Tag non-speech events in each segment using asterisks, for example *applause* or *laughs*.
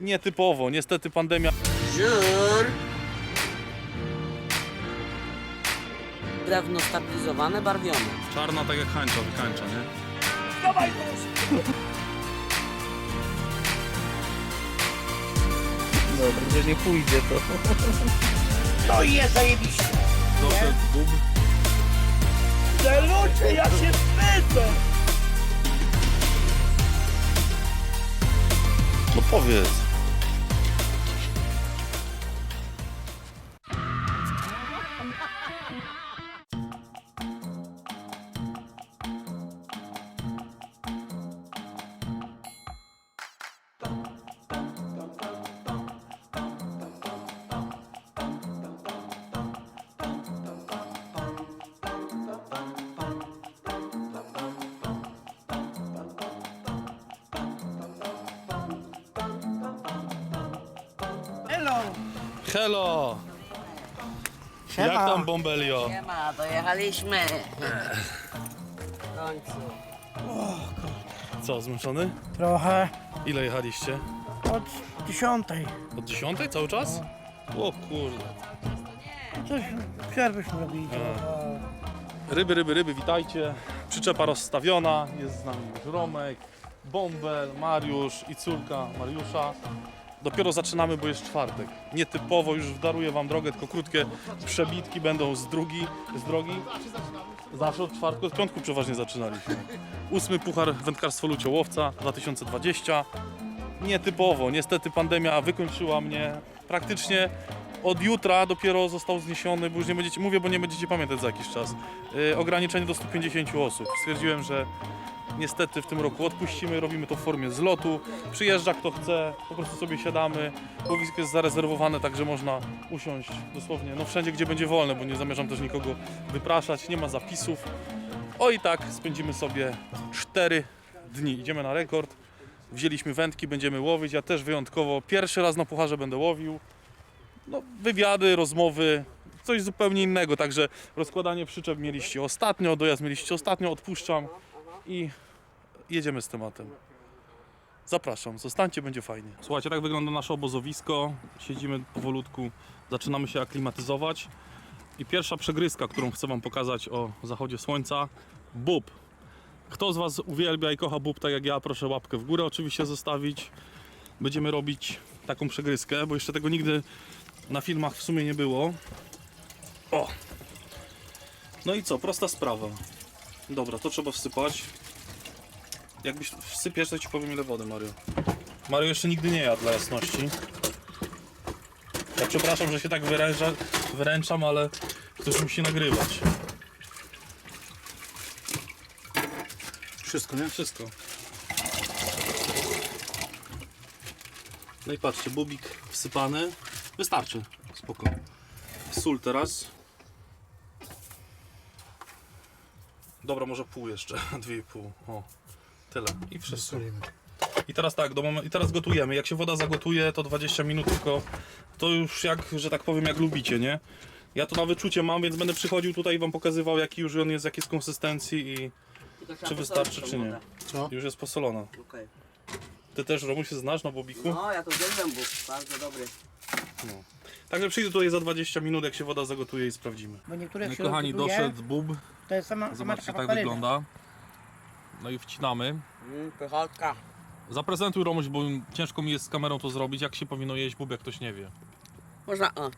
Nietypowo, niestety pandemia. Żur. Drewno stabilizowane, barwione. Czarna tak jak hańcza, wykańcza, nie? Dobra, że nie pójdzie to. I jest zajebiście. Doszedł bób. Te ludzie, ja się wstydzę. No powiedz. Hello. Hello! Siema. Jak tam Bombelio? Nie ma, dojechaliśmy. W końcu. Co, zmęczony? Trochę Ile jechaliście? od dziesiątej. Od 10 cały czas? O kurde. Coś przerwyśmy robili. Ryby, ryby, ryby, witajcie. Przyczepa rozstawiona, jest z nami już Romek, Bąbel, Mariusz i córka Mariusza. Dopiero zaczynamy, bo jest czwartek. Nietypowo, już daruję wam drogę, tylko krótkie przebitki będą z, drugi, z drogi. Zawsze od czwartku, od piątku przeważnie zaczynaliśmy. Ósmy Puchar Wędkarstwo Luciołowca 2020. Nietypowo, niestety pandemia wykończyła mnie praktycznie od jutra dopiero został zniesiony, bo już nie będziecie, mówię, bo nie będziecie pamiętać za jakiś czas, yy, ograniczenie do 150 osób. Stwierdziłem, że niestety w tym roku odpuścimy, robimy to w formie zlotu. Przyjeżdża kto chce, po prostu sobie siadamy. Łowisko jest zarezerwowane, także można usiąść dosłownie, no wszędzie, gdzie będzie wolne, bo nie zamierzam też nikogo wypraszać, nie ma zapisów. O i tak spędzimy sobie 4 dni. Idziemy na rekord. Wzięliśmy wędki, będziemy łowić. Ja też wyjątkowo pierwszy raz na pucharze będę łowił. No, wywiady, rozmowy, coś zupełnie innego. Także rozkładanie przyczep mieliście ostatnio, dojazd mieliście ostatnio, odpuszczam i jedziemy z tematem. Zapraszam, zostańcie, będzie fajnie. Słuchajcie, tak wygląda nasze obozowisko. Siedzimy powolutku, zaczynamy się aklimatyzować. I pierwsza przegryzka, którą chcę Wam pokazać o zachodzie słońca, bób. Kto z Was uwielbia i kocha bób tak jak ja, proszę łapkę w górę oczywiście zostawić. Będziemy robić taką przegryzkę, bo jeszcze tego nigdy na filmach w sumie nie było. O! No i co, prosta sprawa. Dobra, to trzeba wsypać. Jakbyś wsypiesz, to ci powiem ile wody, Mario. Mario jeszcze nigdy nie jadł dla jasności. Ja przepraszam, że się tak wyręża, wyręczam, ale ktoś musi nagrywać. Wszystko, nie? Wszystko. No i patrzcie, bubik wsypany. Wystarczy. Spoko. Sól teraz. Dobra, może pół jeszcze. *laughs* Dwie i pół. O. Tyle. I wszystko. Solimy. I teraz tak, do i teraz gotujemy. Jak się woda zagotuje, to 20 minut tylko. To już jak, że tak powiem, jak lubicie, nie? Ja to na wyczucie mam, więc będę przychodził tutaj i wam pokazywał, jaki już on jest, jakiej jest konsystencji i Tylko trzeba czy wystarczy, posolić czy tą nie. wodę. Co? już jest posolona. Okej. Ty też, Romu, się znasz na bobiku? No, ja to uwielbiam Bóg. Bardzo dobry. Także przyjdę tutaj za 20 minut, jak się woda zagotuje i sprawdzimy. Bo niektórych No się kochani, rozgotuje, doszedł bób. To jest sama, sama Zobaczcie, taka tak wygląda. No i wcinamy. Mm, pychotka. Zaprezentuj Romuś, bo ciężko mi jest z kamerą to zrobić. Jak się powinno jeść bób, jak ktoś nie wie. Można, o,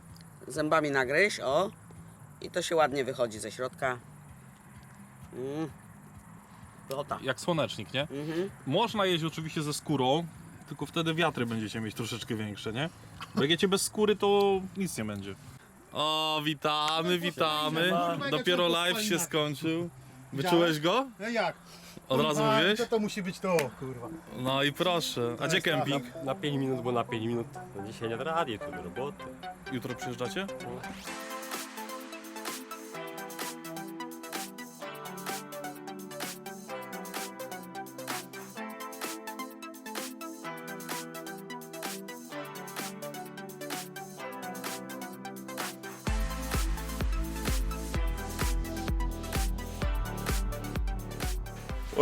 zębami nagryźć, o. I to się ładnie wychodzi ze środka. Mm. Pychota. Jak słonecznik, nie? Mhm. Można jeść oczywiście ze skórą, tylko wtedy wiatry będziecie mieć troszeczkę większe, nie? Bo jak jecie bez skóry, to nic nie będzie. O, witamy, witamy. Dopiero live się skończył. Wyczułeś go? No jak? Od razu Kurwa, mówiłeś? To, to musi być to, kurwa. No i proszę. A gdzie kemping? Na 5 minut, bo na 5 minut no dzisiaj nie da rady, tu do roboty. Jutro przyjeżdżacie?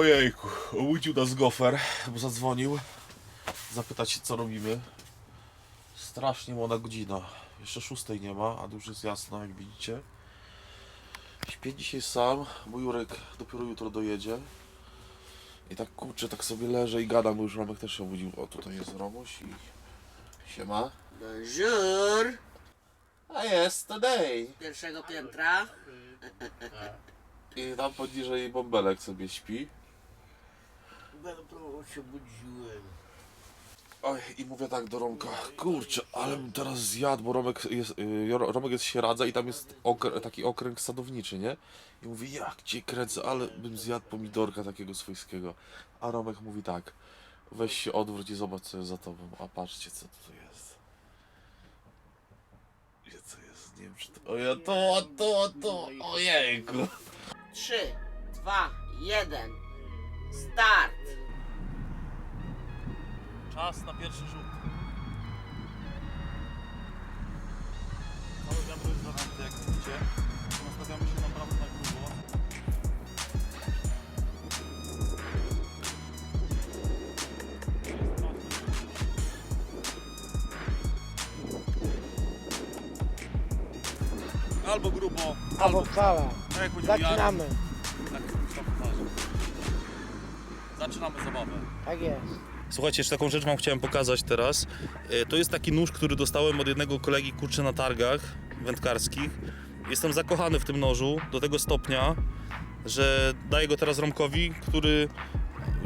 Ojejku, obudził nas gofer, bo zadzwonił zapytać się co robimy. Strasznie młoda godzina. Jeszcze szóstej nie ma, a już jest jasno, jak widzicie. Śpię dzisiaj sam, bo Jurek dopiero jutro dojedzie. I tak kurczę, tak sobie leżę i gadam, bo już Romek też się obudził. O, tutaj jest Romuś i... Siema. Bonjour! A jest, today. Pierwszego piętra. I tam poniżej bąbelek sobie śpi. Się budziłem. Oj, i mówię tak do Romka, kurczę, ale bym teraz zjadł, bo Romek jest, y, Romek jest sieradza i tam jest okr- taki okręg sadowniczy, nie? I mówi, jak cię kręcę, ale bym zjadł pomidorka takiego swojskiego. A Romek mówi tak, weź się odwróć i zobacz co jest za tobą, a patrzcie co tu jest. Wie co jest, nie wiem czy to... O ja to, to, to, ojejku. Trzy, dwa, jeden. Start! Czas na pierwszy rzut. Cały wiatr jest zanęty, jak widzicie. Nastawiamy się naprawdę na grubo. Albo grubo, Albo wcale. tak jak Jarek, Zaczynamy. tak to poważnie. Zaczynamy zabawę. Tak jest. Słuchajcie, jeszcze taką rzecz wam chciałem pokazać teraz. E, To jest taki nóż, który dostałem od jednego kolegi kurczę na targach wędkarskich. Jestem zakochany w tym nożu do tego stopnia, że daję go teraz Romkowi, który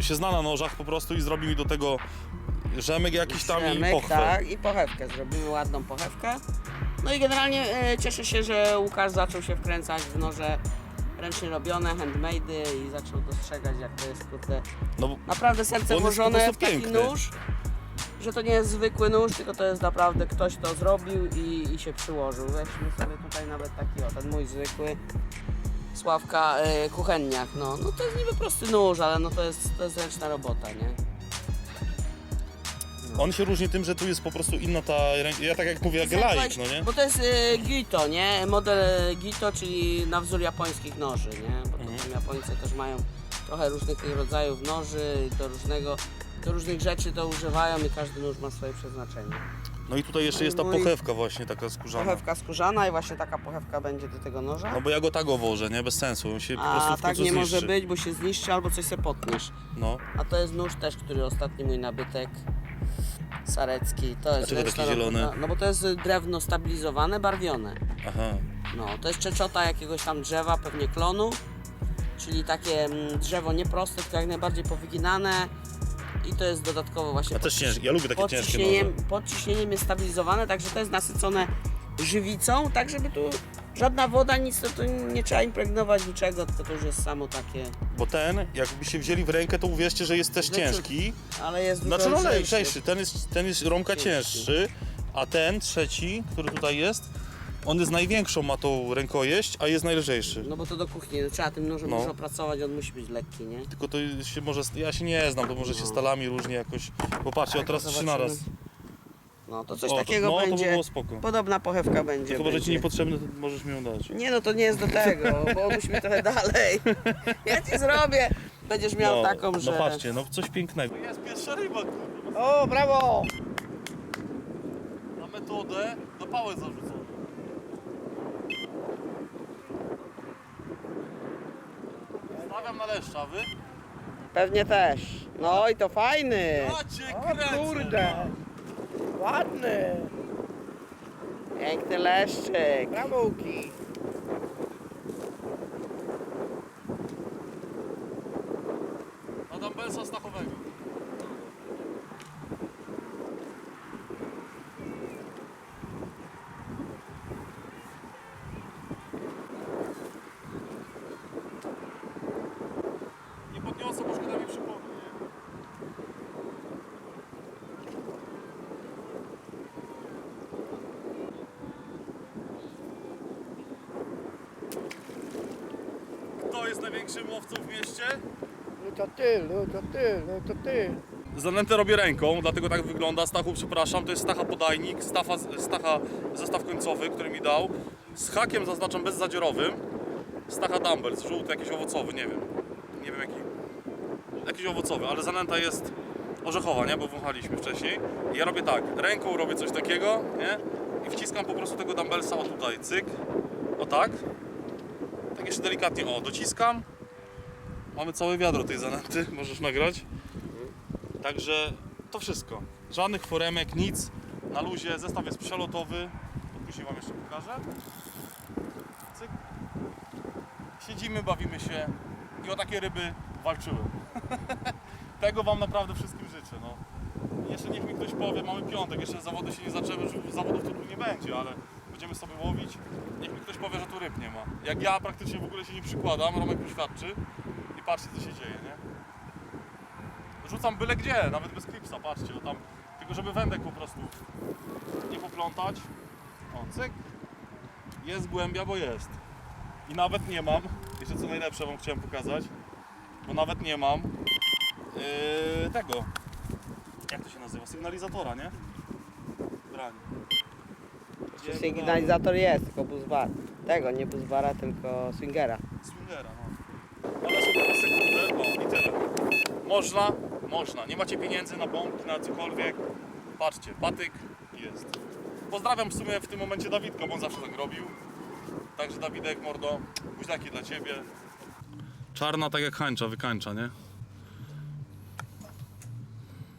się zna na nożach po prostu i zrobi mi do tego rzemek jakiś tam i Przemek, pochwę. tak, i pochewkę. Zrobimy ładną pochewkę. No i generalnie e, cieszę się, że Łukasz zaczął się wkręcać w noże ręcznie robione, handmade'y i zaczął dostrzegać jak to jest kurde No, naprawdę serce On jest po włożone prostu w taki piękny. nóż, że to nie jest zwykły nóż, tylko to jest naprawdę ktoś to zrobił i, i się przyłożył. Weźmy sobie tutaj nawet taki o, ten mój zwykły Sławka e, Kuchenniak, no. no to jest niby prosty nóż, ale no to jest, to jest ręczna robota, nie? On się różni tym, że tu jest po prostu inna ta ręka. Ja tak jak mówię, jak laik, no nie? Bo to jest e, Gito, nie? Model Gito, czyli na wzór japońskich noży, nie? Bo to Mhm. tam Japońcy też mają trochę różnych tych rodzajów noży i do różnego, do różnych rzeczy to używają i każdy nóż ma swoje przeznaczenie. No i tutaj jeszcze jest ta No i- pochewka właśnie taka skórzana. Pochewka skórzana i właśnie taka pochewka będzie do tego noża. No bo ja go tak owożę, nie? Bez sensu, on się po prostu A w tak nie zniszczy. może być, bo się zniszczy albo coś se potniesz. No. A to jest nóż też, który ostatni mój nabytek. Sarecki. To jest Dlaczego taki zielony? No bo to jest drewno stabilizowane, barwione. Aha. No, to jest czeczota jakiegoś tam drzewa, pewnie klonu. Czyli takie mm, drzewo nie proste, tylko jak najbardziej powyginane. I to jest dodatkowo właśnie A też ciężkie. Ja lubię takie pod ciężkie ciśnieniem, noże. pod ciśnieniem jest stabilizowane, także to jest nasycone żywicą, tak żeby tu żadna woda, nic, to, to nie trzeba impregnować niczego, tylko to już jest samo takie, Bo ten, jakbyście wzięli w rękę, to uwierzcie, że jest też Leciutki. ciężki. ale jest dużo Znaczy no lżejszy. Ten jest, ten jest Ciężki. cięższy, a ten trzeci, który tutaj jest, on jest największą ma tą rękojeść, a jest najlżejszy. No bo to do kuchni, trzeba tym nożem No. dużo pracować, on musi być lekki, nie? Tylko to się może, ja się nie znam, to może się No. stalami różnie jakoś, popatrzcie, o teraz trzy zobaczymy. naraz. No to coś O, to- takiego no, to by będzie, było spoko. podobna pochewka będzie. Tylko może ci będzie. niepotrzebny, to możesz mi ją dać. Nie no, to nie jest do tego, bo musimy trochę dalej. Ja ci zrobię. Będziesz miał no, taką, że... No patrzcie, no coś pięknego. Jest pierwsza ryba, kurwa. O, brawo! Na metodę do pałę zarzucona. Na leszcza, wy? Pewnie też. No i to fajny. Macie O kurde! Ładny! Piękny leszczyk. Brawuki! Na dumbbellsa stachowego. Nie podniosę, bo szkoda mi przypomni, nie? Kto jest największym łowcą w mieście? No to ty, no to ty, no to ty. Zanętę robię ręką, dlatego tak wygląda. Stachu, przepraszam, to jest Stacha podajnik, Stacha, Stacha zestaw końcowy, który mi dał. Z hakiem zaznaczam bezzadziorowym. Stacha dumbbells, żółty, jakiś owocowy, nie wiem. Nie wiem jaki. Jakiś owocowy, ale zanęta jest orzechowa, nie? Bo wąchaliśmy wcześniej. I ja robię tak, ręką robię coś takiego, nie? I wciskam po prostu tego dumbbellsa o tutaj, cyk. O tak. Jeszcze delikatnie, o, dociskam. Mamy całe wiadro tej zanęty, *laughs* możesz nagrać. Także to wszystko. Żadnych foremek, nic. Na luzie, zestaw jest przelotowy. To później Wam jeszcze pokażę. Cyk. Siedzimy, bawimy się i o takie ryby walczyłem. *laughs* Tego Wam naprawdę wszystkim życzę. No. Jeszcze niech mi ktoś powie, mamy piątek, jeszcze zawody się nie zaczęły, zawodów tu nie będzie, ale będziemy sobie łowić. Niech mi ktoś powie, że tu ryb nie ma. Jak ja praktycznie w ogóle się nie przykładam, Romek poświadczy i patrzcie co się dzieje, nie? Rzucam byle gdzie, nawet bez klipsa, patrzcie, o tam, tylko żeby wędek po prostu nie poplątać. O, cyk. Jest głębia, bo jest. I nawet nie mam, jeszcze co najlepsze wam chciałem pokazać, bo nawet nie mam yy, tego, jak to się nazywa, sygnalizatora, nie? Branie. Gdzie Sygnalizator jest, tylko buzbar. Tego, nie buzbara, tylko swingera. Swingera, no. Ale są dwa sekundy, o i tyle. Można, można. Nie macie pieniędzy na bombki, na cokolwiek. Patrzcie, patyk jest. Pozdrawiam w sumie w tym momencie Dawidka, bo on zawsze tak robił. Także Dawidek, mordo, buźlaki dla Ciebie. Czarna tak jak hańcza, wykańcza, nie?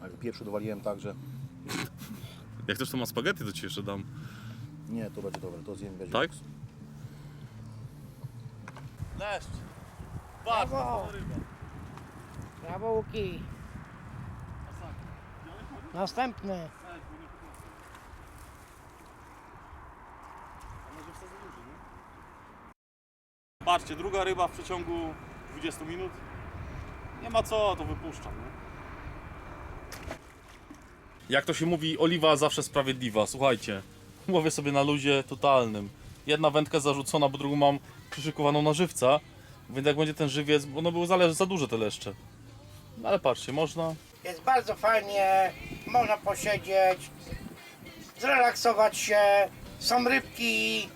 Ale pierwszy dowaliłem tak, że *laughs* Jak też to ma spaghetti, to Ci jeszcze dam. Nie, to będzie dobre, to zjem będzie. Tak? Leszcz. Patrz, Brawo. to ryba. Brawo Łuki. Następny. Patrzcie, druga ryba w przeciągu 20 minut. Nie ma co, to wypuszczam. Nie? Jak to się mówi, oliwa zawsze sprawiedliwa. Słuchajcie, łowię sobie na luzie totalnym. Jedna wędka zarzucona, bo drugą mam przyszykowaną na żywca. Więc jak będzie ten żywiec, bo no było zależy za duże te leszcze. No ale patrzcie, można. Jest bardzo fajnie, można posiedzieć, zrelaksować się, są rybki,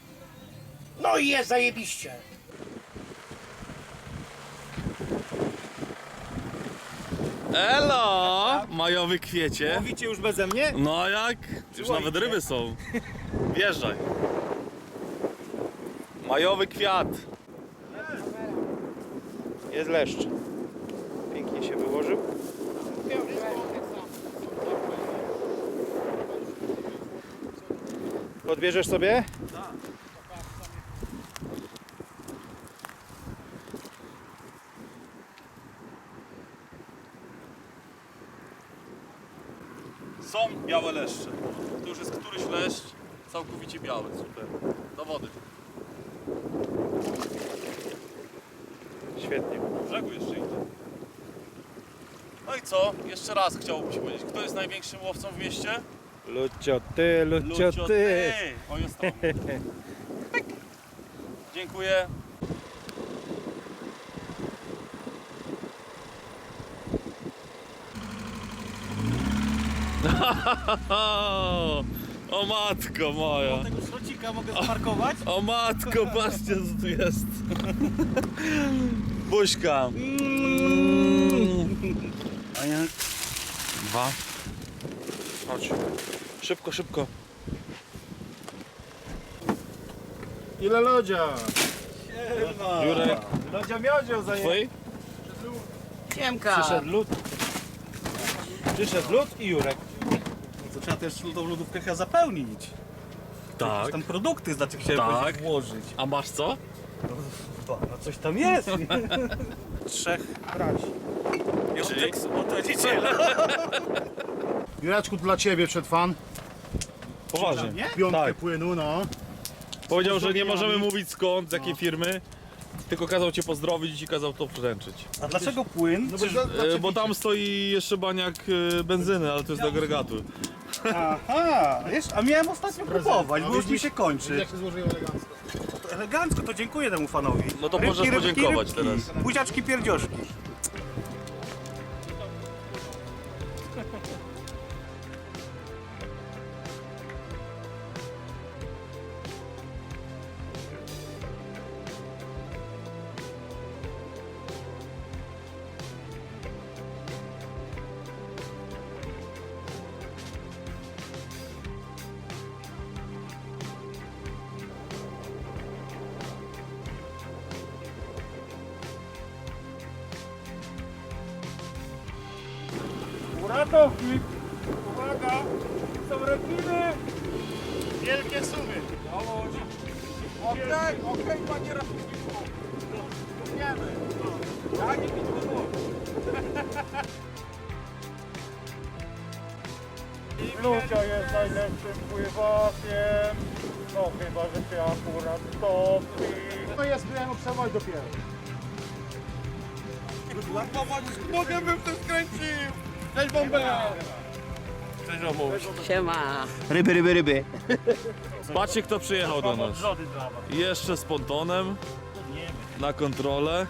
no i jest zajebiście. Elo! Majowy kwiecie. Mówicie już beze mnie? No a jak? Już nawet ryby są. *laughs* Wjeżdżaj. Majowy kwiat. Jest leszcz. Pięknie się wyłożył. Odbierzesz sobie? Są białe leszcze. To już jest któryś leszcz całkowicie biały. Super. Do wody. Świetnie. Brzegu jeszcze idzie. No i co? Jeszcze raz chciałbym się powiedzieć. Kto jest największym łowcą w mieście? Lucio ty, Lucio ty. O, jest *laughs* tam. Pyk. Dziękuję. *laughs* O matko moja. Tego szrocika mogę zaparkować? O matko, patrzcie co tu jest. Buźka. A jak? Dwa. Chodź. Szybko, szybko. Ile lodzia? Jurek, Lodzia miodzio zaje... twój? Siemka! Przyszedł lód. Przyszedł lód i Jurek. To trzeba też tą lodówkę chyba zapełnić. Tak. Tam produkty znaczy chciałem Tak. powiedzieć, włożyć. A masz co? No coś tam jest. *laughs* Trzech braci. Piątek, sobota, niedziela. *laughs* Jureczku, dla Ciebie przetwan. Poważnie. Nie? Piątkę Tak. płynu, no. Powiedział, że nie możemy mówić skąd, z jakiej firmy. Tylko kazał cię pozdrowić i kazał to wręczyć. A dlaczego płyn? No Czyż... bo, dla, E, bo tam stoi jeszcze baniak e, benzyny, ale to jest do agregatu. Aha, wiesz, a miałem ostatnio kupować, no bo już mi się kończy. jak się złożyło elegancko. To elegancko, to dziękuję temu fanowi. No to możesz podziękować teraz. Buziaczki pierdzioszki. Ratownik! Uwaga! Są rekiny! Wielkie sumy! Okej, okej, panie ratowniku! Wiemy! Ja nie widzę Lucia jest najlepszym pływakiem. No chyba, że się akurat topi. To jest byłem obserwować dopiero. Mogę bym to skręcił! Cześć bombę! Siema. Ryby, ryby, ryby. Patrzcie kto przyjechał do nas. Jeszcze z pontonem. Na kontrolę.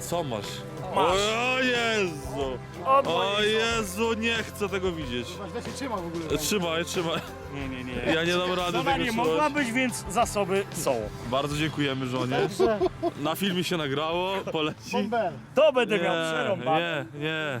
Co masz? O Jezu! O Jezu, nie chcę tego widzieć. Źle się trzyma w ogóle. Trzymaj, trzymaj. Nie, nie, nie. Ja nie dam rady Żona tego nie trzymać. mogła być, więc zasoby są. Bardzo dziękujemy żonie. Na filmie się nagrało, poleci. To będę Nie, miał przerąbane. nie, nie.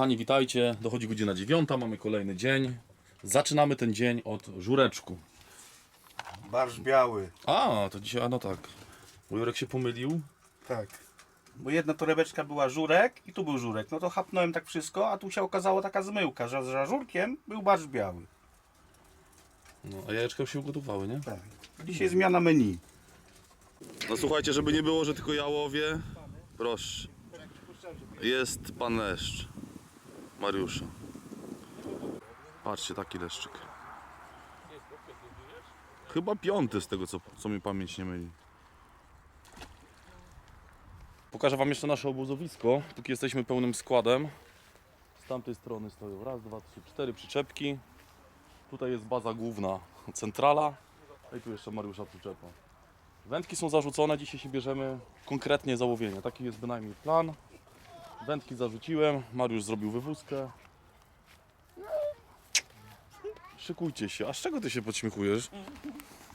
Kochani, witajcie. Dochodzi godzina dziewiąta, mamy kolejny dzień. Zaczynamy ten dzień od żureczku. Barsz biały. A, to dzisiaj, a no tak. Bo Jurek się pomylił. Tak. Bo jedna torebeczka była żurek i tu był żurek. No to chapnąłem tak wszystko, a tu się okazało taka zmyłka, że za żurkiem był barsz biały. No, a jajeczka już się ugotowały, nie? Tak. Dzisiaj zmiana menu. No słuchajcie, żeby nie było, że tylko jałowie, proszę. Jest pan leszcz. Mariusza. Patrzcie, taki leszczyk. Chyba piąty z tego, co, co mi pamięć nie myli. Pokażę wam jeszcze nasze obozowisko. Póki jesteśmy pełnym składem. Z tamtej strony stoją raz, dwa, trzy, cztery przyczepki. Tutaj jest baza główna, centrala. No I tu jeszcze Mariusza przyczepa. Wędki są zarzucone, dzisiaj się bierzemy konkretnie za łowienie. Taki jest bynajmniej plan. Wędki zarzuciłem, Mariusz zrobił wywózkę. Szykujcie się. A z czego ty się podśmiechujesz?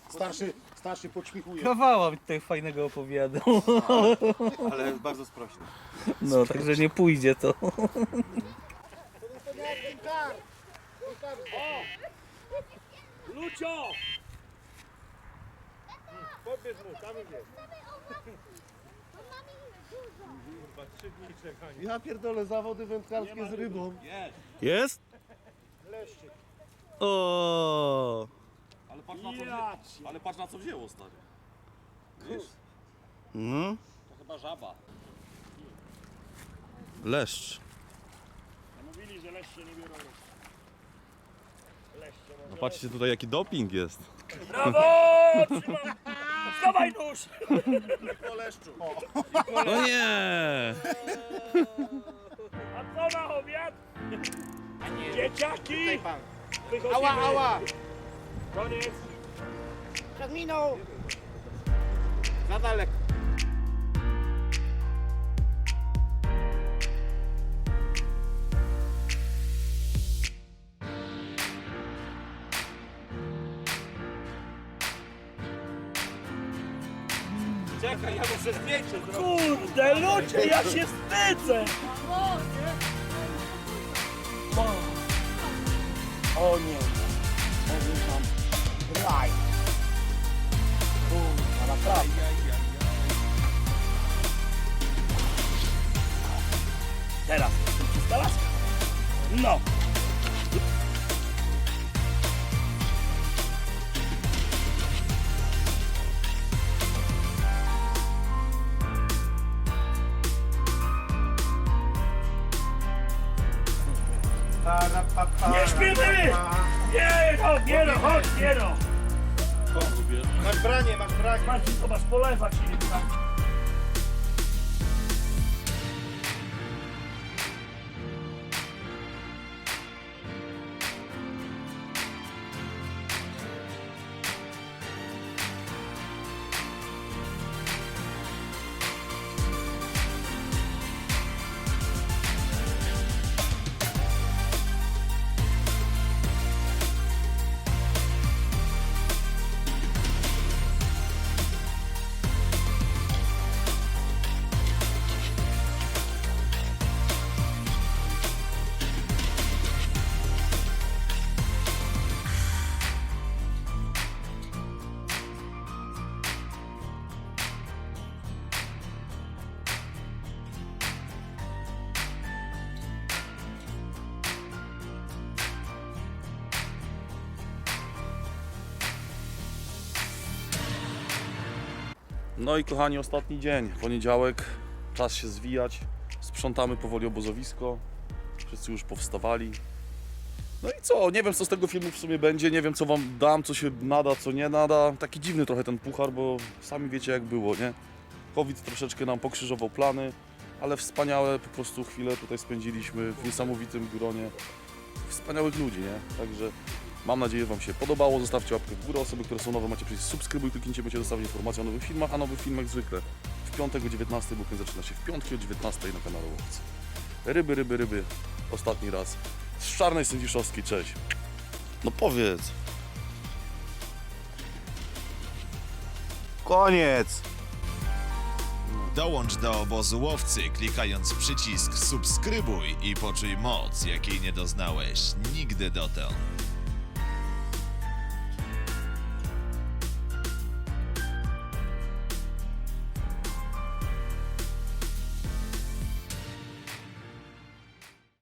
Starszy, starszy podśmichuje. Kawała mi tutaj fajnego opowiadał. *laughs* Ale bardzo sprośny. No, także nie pójdzie to. Lucio! Pobierz mu, tam idzie. Ja pierdolę zawody wędkarskie z rybą. Jest? O. Ale patrz na co, Ja ale patrz na co wzięło, stary. No. To chyba żaba. Leszcz. Mówili, że leście nie biorą. Leście No patrzcie tutaj jaki doping jest. Brawo! Trzymam! Schowaj nóż! No nie! A co na obiad? Dzieciaki! Wychodzimy. Ała, ała! Koniec. Przed miną! Za daleko. Czekaj, ja muszę zdjęcie. Kurde, ludzie, ja się wstydzę! O nie. Powiem wam, raj. Kurde. naprawdę. Teraz, czysta laska. No. No. Masz branie, masz branie. Marcin, to masz polewać nie tak. No i kochani, ostatni dzień, poniedziałek, czas się zwijać, sprzątamy powoli obozowisko, wszyscy już powstawali. No i co, nie wiem co z tego filmu w sumie będzie, nie wiem co wam dam, co się nada, co nie nada. Taki dziwny trochę ten puchar, bo sami wiecie jak było, nie? COVID troszeczkę nam pokrzyżował plany, ale wspaniałe po prostu chwile tutaj spędziliśmy w niesamowitym gronie wspaniałych ludzi, nie? Także Mam nadzieję, że Wam się podobało. Zostawcie łapkę w górę. Osoby, które są nowe, macie przycisk subskrybuj, kliknijcie, będziecie dostawać informacje o nowych filmach, a nowy film jak zwykle w piątek o 19, bo zaczyna się w piątki o 19 na kanale Łowcy. Ryby, ryby, ryby. Ostatni raz. Z Czarnej Sędziszowskiej, cześć. No powiedz. Koniec. Dołącz do obozu łowcy klikając przycisk subskrybuj i poczuj moc, jakiej nie doznałeś nigdy dotąd.